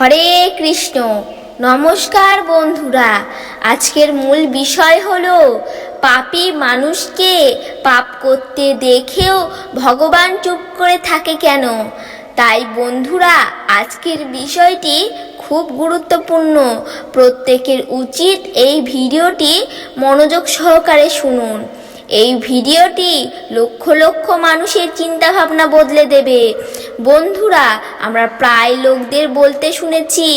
হরে কৃষ্ণ। নমস্কার বন্ধুরা, আজকের মূল বিষয় হলো পাপি মানুষকে পাপ করতে দেখেও ভগবান চুপ করে থাকে কেন? তাই বন্ধুরা, আজকের বিষয়টি খুব গুরুত্বপূর্ণ। প্রত্যেকের উচিত এই ভিডিওটি মনোযোগ সহকারে শুনুন। এই ভিডিওটি লক্ষ লক্ষ মানুষের চিন্তা ভাবনা বদলে দেবে। বন্ধুরা, আমরা প্রায় লোকদের বলতে শুনেছি,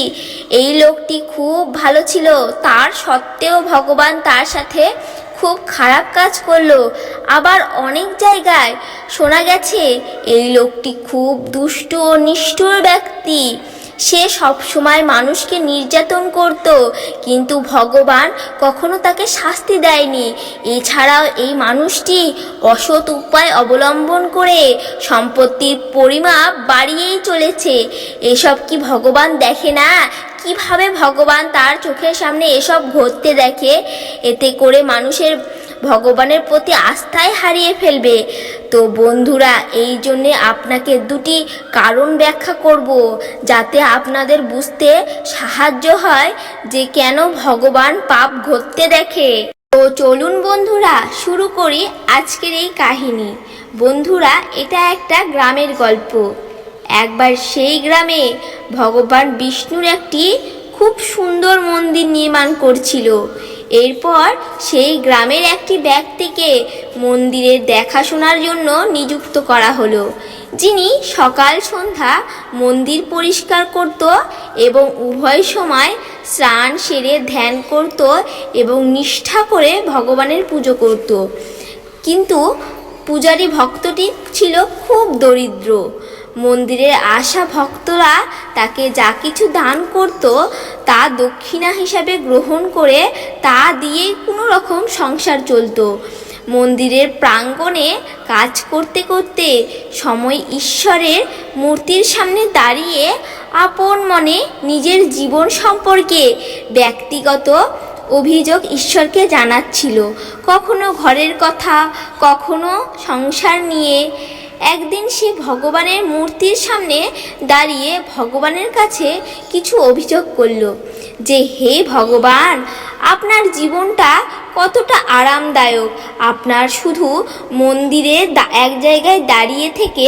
এই লোকটি খুব ভালো ছিল। তার সত্ত্বেও ভগবান তার সাথে খুব খারাপ কাজ করল। আবার অনেক জায়গায় শোনা গেছে, এই লোকটি খুব দুষ্ট ও নিষ্ঠুর ব্যক্তি। সে সব সময় মানুষকে নির্যাতন করত, কিন্তু ভগবান কখনো তাকে শাস্তি দেয়নি। এছাড়াও এই মানুষটি অসৎ উপায় অবলম্বন করে সম্পত্তির পরিমাপ বাড়িয়েই চলেছে। এসব কি ভগবান দেখে না? কীভাবে ভগবান তার চোখের সামনে এসব ঘটতে দেখে? এতে করে মানুষের ভগবানের প্রতি আস্থাই হারিয়ে ফেলবে। তো বন্ধুরা, এই জন্যে আপনাকে দুটি কারণ ব্যাখ্যা করব, যাতে আপনাদের বুঝতে সাহায্য হয় যে কেন ভগবান পাপ ঘটতে দেখে। তো চলুন বন্ধুরা, শুরু করি আজকের এই কাহিনী। বন্ধুরা, এটা একটা গ্রামের গল্প। একবার সেই গ্রামে ভগবান বিষ্ণুর একটি খুব সুন্দর মন্দির নির্মাণ করছিল। এরপর সেই গ্রামের একটি ব্যক্তিকে মন্দিরের দেখাশোনার জন্য নিযুক্ত করা হলো, যিনি সকাল সন্ধ্যা মন্দির পরিষ্কার করত এবং উভয় সময় স্নান, সেরে, ধ্যান করত এবং নিষ্ঠা করে ভগবানের পুজো করত। কিন্তু পূজারী ভক্তটি ছিল খুব দরিদ্র। মন্দিরে আসা ভক্তরা তাকে যা কিছু দান করত, তা দক্ষিণা হিসাবে গ্রহণ করে তা দিয়েই কোনো রকম সংসার চলতো। মন্দিরের প্রাঙ্গণে কাজ করতে করতে সময় ঈশ্বরের মূর্তির সামনে দাঁড়িয়ে আপন মনে নিজের জীবন সম্পর্কে ব্যক্তিগত অভিযোগ ঈশ্বরকে জানাচ্ছিল। কখনো ঘরের কথা, কখনো সংসার নিয়ে একদিন সে ভগবানের মূর্তির সামনে দাঁড়িয়ে ভগবানের কাছে কিছু অভিযোগ করল যে, হে ভগবান, আপনার জীবনটা কতটা আরামদায়ক। আপনার শুধু মন্দিরে এক জায়গায় দাঁড়িয়ে থেকে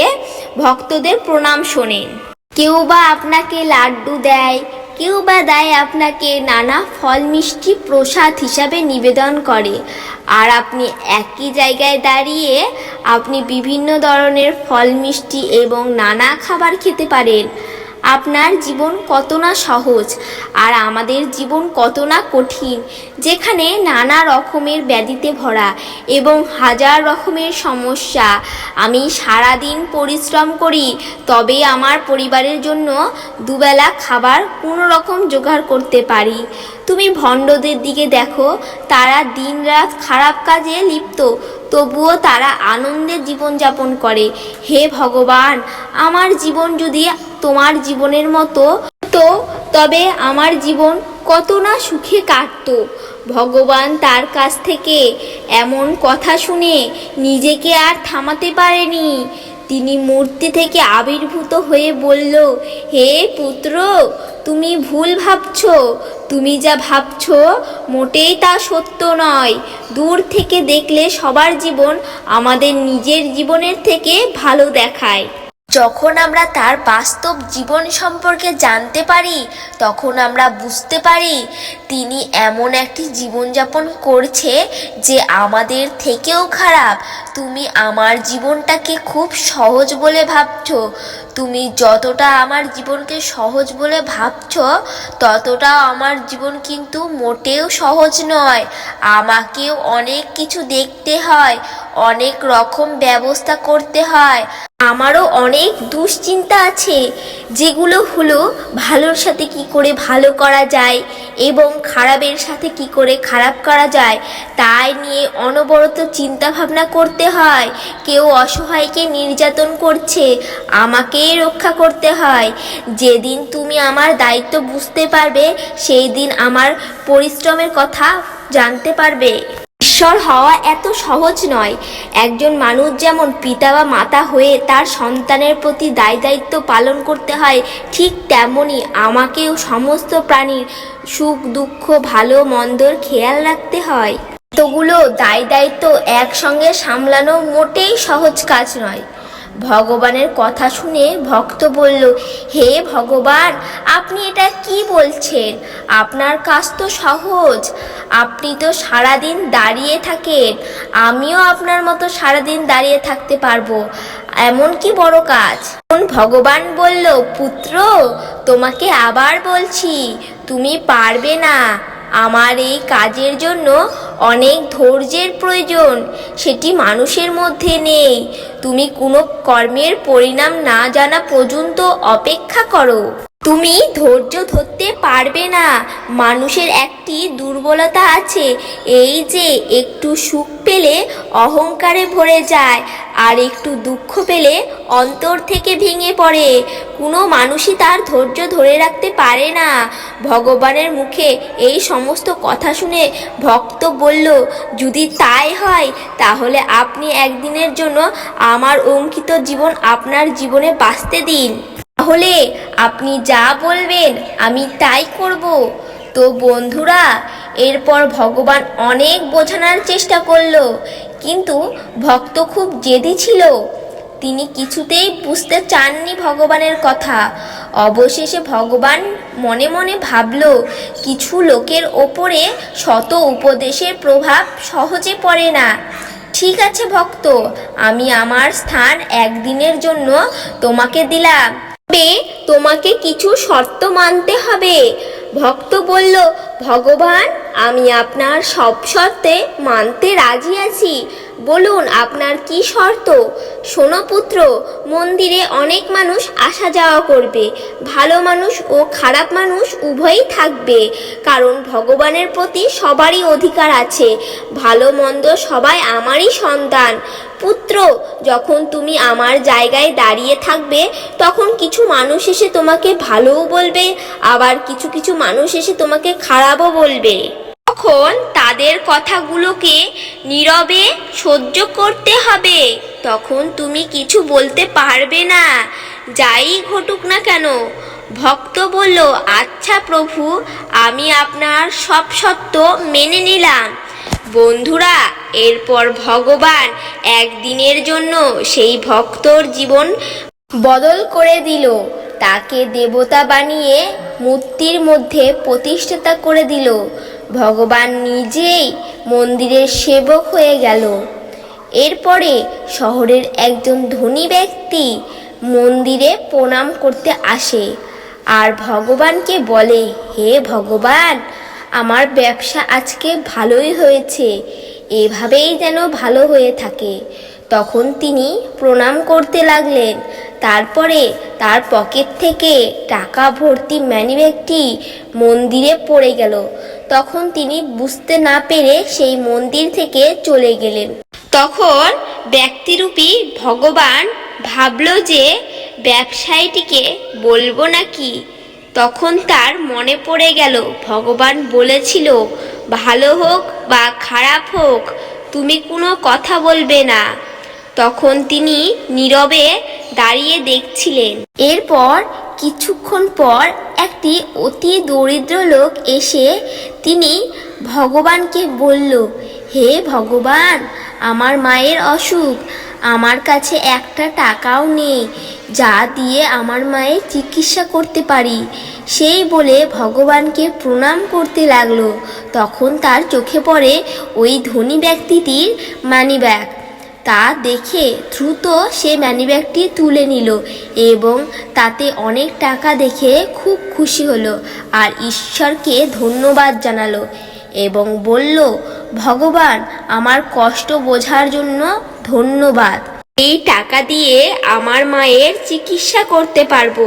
ভক্তদের প্রণাম শোনেন। কেউ বা আপনাকে লাড্ডু দেয় কেউ বা দেয় আপনাকে নানা ফল মিষ্টি প্রসাদ হিসাবে নিবেদন করে। আর আপনি একই জায়গায় দাঁড়িয়ে আপনি বিভিন্ন ধরনের ফল মিষ্টি এবং নানা খাবার খেতে পারেন। আপনার জীবন কত না সহজ, আর আমাদের জীবন কত না কঠিন, যেখানে নানা রকমের ব্যাধিতে ভরা এবং হাজার রকমের সমস্যা। আমি সারাদিন পরিশ্রম করি, তবে আমার পরিবারের জন্য দুবেলা খাবার কোনো রকম জোগাড় করতে পারি। তুমি ভণ্ডদের দিকে দেখো, তারা দিনরাত খারাপ কাজে লিপ্ত তবুও তারা আনন্দে জীবনযাপন করে। হে ভগবান, আমার জীবন যদি তোমার জীবনের মতো তো তবে আমার জীবন কত না সুখে কাটতো। ভগবান তার কাছ থেকে এমন কথা শুনে নিজেকে আর থামাতে পারেনি। তিনি মূর্তি থেকে আবির্ভূত হয়ে বলল, হে পুত্র তুমি ভুল ভাবছ, তুমি যা ভাবছ মোটেই তা সত্য নয়। দূর থেকে দেখলে সবার জীবন আমাদের নিজের জীবনের থেকে ভালো দেখায়। যখন আমরা তার বাস্তব জীবন সম্পর্কে জানতে পারি, তখন আমরা বুঝতে পারি তিনি এমন একটি জীবনযাপন করছে যে আমাদের থেকেও খারাপ। তুমি আমার জীবনটাকে খুব সহজ বলে ভাবছ। তুমি যতটা আমার জীবনকে সহজ বলে ভাবছ, ততটা আমার জীবন কিন্তু মোটেও সহজ নয়। আমাকেও অনেক কিছু দেখতে হয়। অনেক রকম ব্যবস্থা করতে হয়। আমারও অনেক দুশ্চিন্তা আছে, যেগুলো হলো ভালোর সাথে কি করে ভালো করা যায় এবং খারাপের সাথে কি করে খারাপ করা যায়, তাই নিয়ে অনবরত চিন্তা ভাবনা করতে হয়। কেউ অসহায়কে নির্যাতন করছে আমাকেই রক্ষা করতে হয়। যেদিন তুমি আমার দায়িত্ব বুঝতে পারবে, সেই দিন আমার পরিশ্রমের কথা জানতে পারবে। ঈশ্বর হওয়া এত সহজ নয়। একজন মানুষ যেমন পিতা বা মাতা হয়ে তার সন্তানের প্রতি দায় দায়িত্ব পালন করতে হয়, ঠিক তেমনই আমাকেও সমস্ত প্রাণীর সুখ, দুঃখ, ভালো, মন্দর খেয়াল রাখতে হয়। এতগুলো দায় দায়িত্ব একসঙ্গে সামলানো মোটেই সহজ কাজ নয়। ভগবানের কথা শুনে ভক্ত বলল, হে ভগবান, আপনি এটা কি বলছেন? আপনার কাজ তো সহজ। আপনি তো সারাদিন দাঁড়িয়ে থাকেন। আমিও আপনার মতো সারাদিন দাঁড়িয়ে থাকতে পারব। এমন কি বড় কাজ? ভগবান বলল, পুত্র, তোমাকে আবার বলছি, তুমি পারবে না। আমার এই কাজের জন্য অনেক ধৈর্যের প্রয়োজন। সেটি মানুষের মধ্যে নেই। তুমি কোনো কর্মের পরিণাম না জানা পর্যন্ত অপেক্ষা করো। তুমি ধৈর্য ধরতে পারবে না। মানুষের একটি দুর্বলতা আছে, এই যে একটু সুখ পেলে অহংকারে ভরে যায়, আর একটু দুঃখ পেলে অন্তর থেকে ভেঙে পড়ে। কোনো মানুষই তার ধৈর্য ধরে রাখতে পারে না। ভগবানের মুখে এই সমস্ত কথা শুনে ভক্ত বলল, যদি তাই হয়, তাহলে আপনি একদিনের জন্য আমার অঙ্কিত জীবন আপনার জীবনে বাঁচতে দিন। তাহলে আপনি যা বলবেন, আমি তাই করব। তো বন্ধুরা, এরপর ভগবান অনেক বোঝানোর চেষ্টা করল, কিন্তু ভক্ত খুব জেদি ছিল। তিনি কিছুতেই বুঝতে চাননি ভগবানের কথা। অবশেষে ভগবান মনে মনে ভাবল, কিছু লোকের ওপরে শত উপদেশের প্রভাব সহজে পড়ে না। ঠিক আছে ভক্ত, আমি আমার স্থান একদিনের জন্য তোমাকে দিলাম। তবে তোমাকে কিছু শর্ত মানতে হবে। ভক্ত বলল, ভগবান, আমি আপনার সব শর্তে মানতে রাজি আছি। বলুন, আপনার কি শর্ত? শোনো পুত্র, মন্দিরে অনেক মানুষ আসা যাওয়া করবে। ভালো মানুষ ও খারাপ মানুষ উভয়ই থাকবে। কারণ ভগবানের প্রতি সবারই অধিকার আছে। ভালো মন্দ সবাই আমারই সন্তান। পুত্র, যখন তুমি আমার জায়গায় দাঁড়িয়ে থাকবে, তখন কিছু মানুষ এসে তোমাকে ভালোও বলবে, আবার কিছু কিছু মানুষ এসে তোমাকে খারাপও বলবে। তখন তাদের কথাগুলোকে নীরবে সহ্য করতে হবে। তখন তুমি কিছু বলতে পারবে না। যাই ঘটুক না কেন, ভক্ত বলল আচ্ছা প্রভু, আমি আপনার সব সত্য মেনে নিলাম। বন্ধুরা, এরপর ভগবান একদিনের জন্য সেই ভক্তর জীবন বদল করে দিল। তাকে দেবতা বানিয়ে মূর্তির মধ্যে প্রতিষ্ঠাতা করে দিল। ভগবান নিজেই মন্দিরের সেবক হয়ে গেল। এরপরে শহরের একজন ধনী ব্যক্তি মন্দিরে প্রণাম করতে আসে আর ভগবানকে বলে, হে ভগবান, আমার ব্যবসা আজকে ভালোই হয়েছে। এভাবেই যেন ভালো হয়ে থাকে। তখন তিনি প্রণাম করতে লাগলেন। তারপরে তার পকেট থেকে টাকা ভর্তি ম্যানিব্যাগটি মন্দিরে পড়ে গেল। তখন তিনি বুঝতে না পেরে সেই মন্দির থেকে চলে গেলেন। তখন ব্যক্তিরূপী ভগবান ভাবল যে ব্যবসায়ীটিকে বলব নাকি। তখন তার মনে পড়ে গেল, ভগবান বলেছিল, ভালো হোক বা খারাপ হোক, তুমি কোনো কথা বলবে না। তখন তিনি নীরবে দাঁড়িয়ে দেখছিলেন। এরপর কিছুক্ষণ পর একটি অতি দরিদ্র লোক এসে তিনি ভগবানকে বলল, হে ভগবান, আমার মায়ের অসুখ। আমার কাছে একটা টাকাও নেই, যা দিয়ে আমার মায়ের চিকিৎসা করতে পারি। সেই বলে ভগবানকে প্রণাম করতে লাগল। তখন তার চোখে পড়ে ওই ধনী ব্যক্তিটির মানিব্যাগ। তা দেখে দ্রুত সে মানিব্যাগটি তুলে নিল এবং তাতে অনেক টাকা দেখে খুব খুশি হলো আর ঈশ্বরকে ধন্যবাদ জানালো এবং বলল, ভগবান, আমার কষ্ট বোঝার জন্য ধন্যবাদ। এই টাকা দিয়ে আমার মায়ের চিকিৎসা করতে পারব।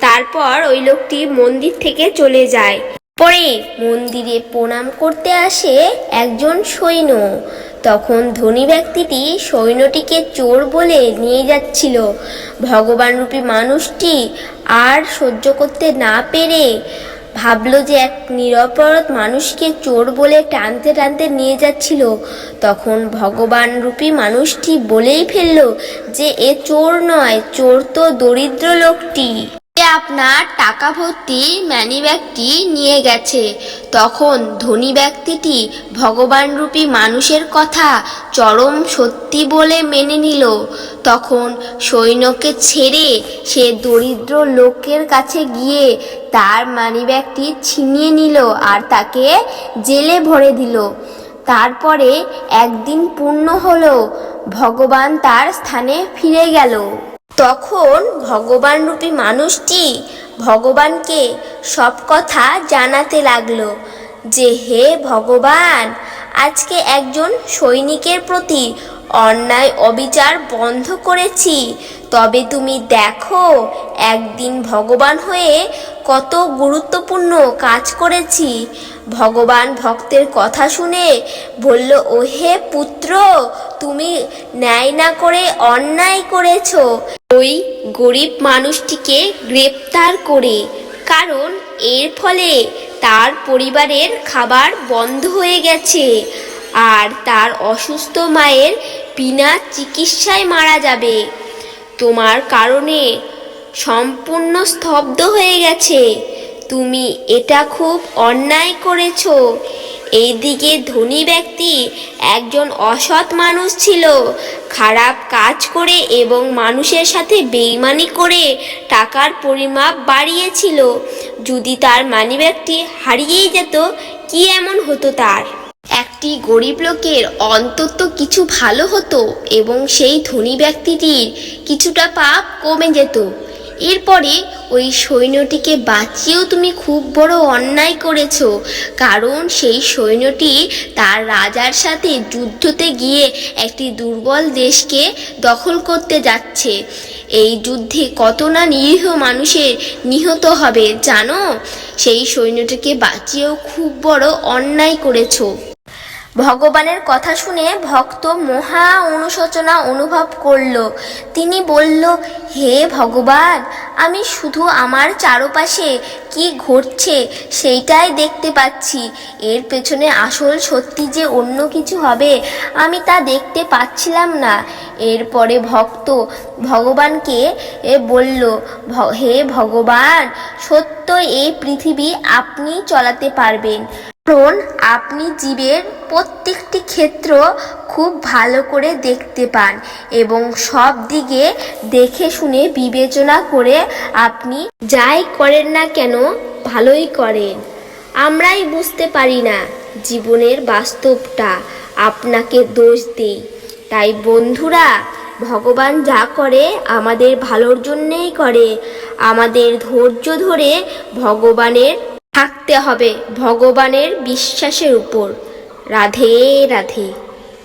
তারপর ওই লোকটি মন্দির থেকে চলে যায়। পরে মন্দিরে প্রণাম করতে আসে একজন সৈন্য। তখন ধনী ব্যক্তিটি সৈন্যটিকে চোর বলে নিয়ে যাচ্ছিল। ভগবানরূপী মানুষটি আর সহ্য করতে না পেরে ভাবলো যে এক নিরপরাধ মানুষকে চোর বলে টানতে টানতে নিয়ে যাচ্ছিল। তখন ভগবান রূপী মানুষটি বলেই ফেলল যে এ চোর নয়, চোর তো দরিদ্র লোকটি। আপনার টাকা ভর্তি ম্যানি ব্যাগটি নিয়ে গেছে, তখন ধনী ব্যক্তিটি ভগবান রূপী মানুষের কথা চরম সত্যি বলে মেনে নিল। তখন সৈন্যকে ছেড়ে সে দরিদ্র লোকের কাছে গিয়ে তার মানিব্যাগটি ছিনিয়ে নিল আর তাকে জেলে ভরে দিল। তারপরে একদিন পূর্ণ হলো, ভগবান তার স্থানে ফিরে গেল। তখন ভগবান রূপী মানুষটি ভগবানকে সব কথা জানাতে লাগল যে, হে ভগবান, আজকে একজন সৈনিকের প্রতি অন্যায় অবিচার বন্ধ করেছি। তবে তুমি দেখো, একদিন ভগবান হয়ে কত গুরুত্বপূর্ণ কাজ করেছি। ভগবান ভক্তের কথা শুনে বলল ও হে পুত্র, তুমি ন্যায় না করে অন্যায় করেছ। ওই গরিব মানুষটিকে গ্রেপ্তার করে। কারণ এর ফলে তার পরিবারের খাবার বন্ধ হয়ে গেছে। আর তার অসুস্থ মায়ের বিনা চিকিৎসায় মারা যাবে। তোমার কারণে সম্পূর্ণ স্তব্ধ হয়ে গেছে। তুমি এটা খুব অন্যায় করেছ। এইদিকে ধনী ব্যক্তি একজন অসৎ মানুষ ছিল। খারাপ কাজ করে এবং মানুষের সাথে বেইমানি করে টাকার পরিমাপ বাড়িয়েছিল। যদি তার মানিব্যাগটি হারিয়েই যেত, কি এমন হতো তার? একটি গরিব লোকের অন্তত কিছু ভালো হতো এবং সেই ধনী ব্যক্তিটির কিছুটা পাপ কমে যেত। এরপরে ওই সৈন্যটিকে বাঁচিয়েও তুমি খুব বড় অন্যায় করেছ, কারণ সেই সৈন্যটি তার রাজার সাথে যুদ্ধতে গিয়ে একটি দুর্বল দেশকে দখল করতে যাচ্ছে। এই যুদ্ধে কত না নিরীহ মানুষের নিহত হবে, জানো? সেই সৈন্যটিকে বাঁচিয়েও খুব বড় অন্যায় করেছ। ভগবানের কথা শুনে ভক্ত মহা অনুশোচনা অনুভব করল। তিনি বলল, হে ভগবান, আমি শুধু আমার চারপাশে কি ঘটছে সেইটাই দেখতে পাচ্ছি। এর পেছনে আসল সত্যি যে অন্য কিছু হবে, আমি তা দেখতে পাচ্ছিলাম না। এরপরে ভক্ত ভগবানকে বলল, "ভ- হে ভগবান, সত্য এই পৃথিবী আপনি চলাতে পারবেন। কারণ আপনি জীবের প্রত্যেকটি ক্ষেত্র খুব ভালো করে দেখতে পান এবং সব দিকে দেখে শুনে বিবেচনা করে আপনি যাই করেন না কেন ভালোই করেন। আমরাই বুঝতে পারি না জীবনের বাস্তবটা, আপনাকে দোষ দেই। তাই বন্ধুরা, ভগবান যা করে আমাদের ভালোর জন্যেই করে। আমাদের ধৈর্য ধরে ভগবানের থাকতে হবে ভগবানের বিশ্বাসের উপর। রাধে রাধে।